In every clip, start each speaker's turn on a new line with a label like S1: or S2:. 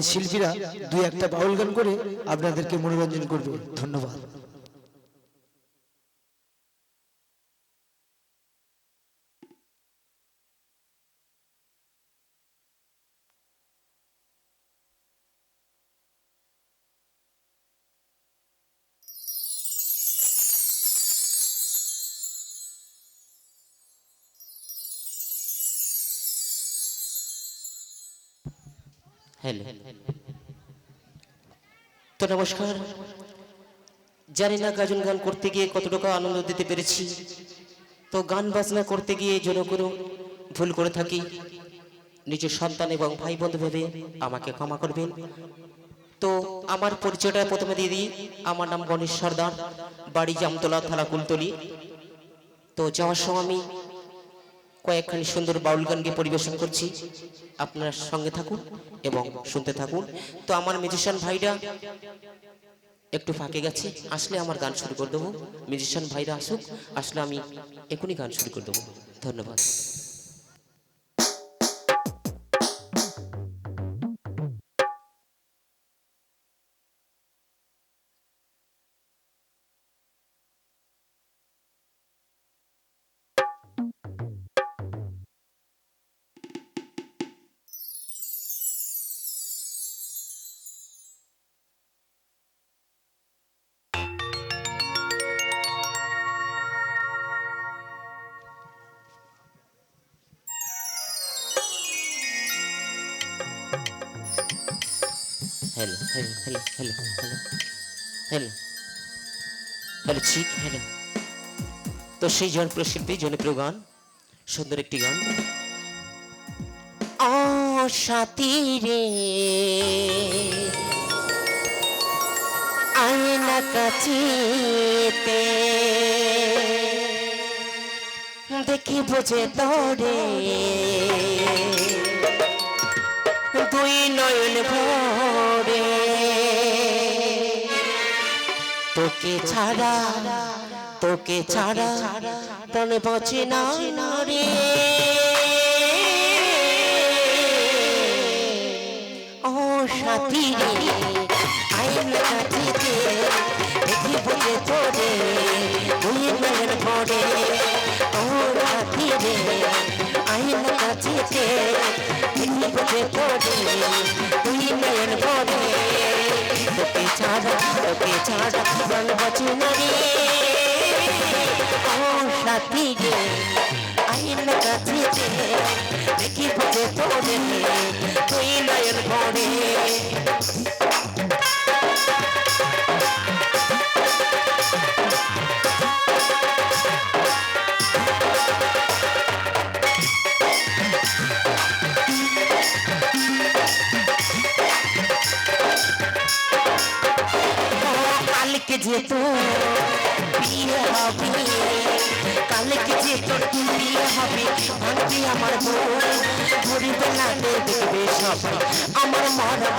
S1: শিল্পীরা দুই একটা বাউল গান করে আপনাদেরকে মনোরঞ্জন করবে। ধন্যবাদ।
S2: হ্যালো তো নমস্কার। জানি না গাজন গান করতে গিয়ে কতটুকু আনন্দ দিতে পেরেছি। তো গান বাজনা করতে গিয়ে যেন কোনো ভুল করে থাকি নিজের সন্তান এবং ভাই বন্ধু ভেবে আমাকে ক্ষমা করবেন। তো আমার পরিচয়টা প্রথমে দিয়ে দিই। আমার নাম গণেশ সর্দার, বাড়ি জামতলা, থালা কুলতলি। তো যাওয়ার সময় আমি কয়েকখানি সুন্দর বাউল গান গিয়ে পরিবেশন করছি। আপনার সঙ্গে থাকুন এবং শুনতে থাকুন। তো আমার মিউজিশিয়ান ভাইরা, একটু ফাঁকে গেছে, আসলে আমার গান শুরু করে দেবো। মিউজিশিয়ান ভাইরা আসুক, আসলে আমি এখনই গান শুরু করে দেবো। ধন্যবাদ। Hello hello hello hello hello hello hello ঠিক হ্যালো তো সেই জনপ্রিয় শিল্পী জনপ্রিয় গান, সুন্দর একটি গান। ও সাথী রে, আয়না কাছিতে দেখি বুঝে তোরে দুই নয়ন ভরে তোকে ছাড়া তোকে ছাড়া প্রাণে বাঁচে না রে। সাথী রে। তোকে ছাড়া তোকে ছাড়া প্রাণ বাঁচে না রে ও সাথী রে আইন কাটিতে দেখি বুঝে তোরে দুই নয়ন ভরে যে বিয়ে হবে, কালকে যে বিয়ে হবে ভাঙবি আমার বউ, ধরিবে না দেখবে সবাই আমার মরব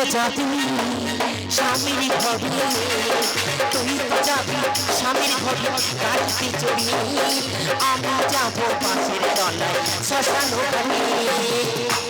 S2: তো যাবি স্বামীর ঘরে। তুই তো যাবি স্বামীর ঘরে গাড়িতে চড়ি আমরা যাব পাশের তলায় শ্মশান ঘরে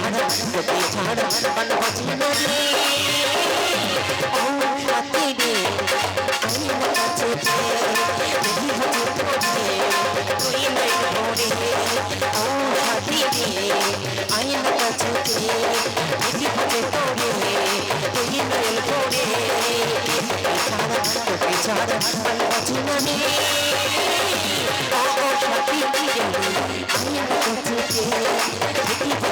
S2: ছাড়া কোথায় ছাড়া মন বাঁচিয়ে ও রাতে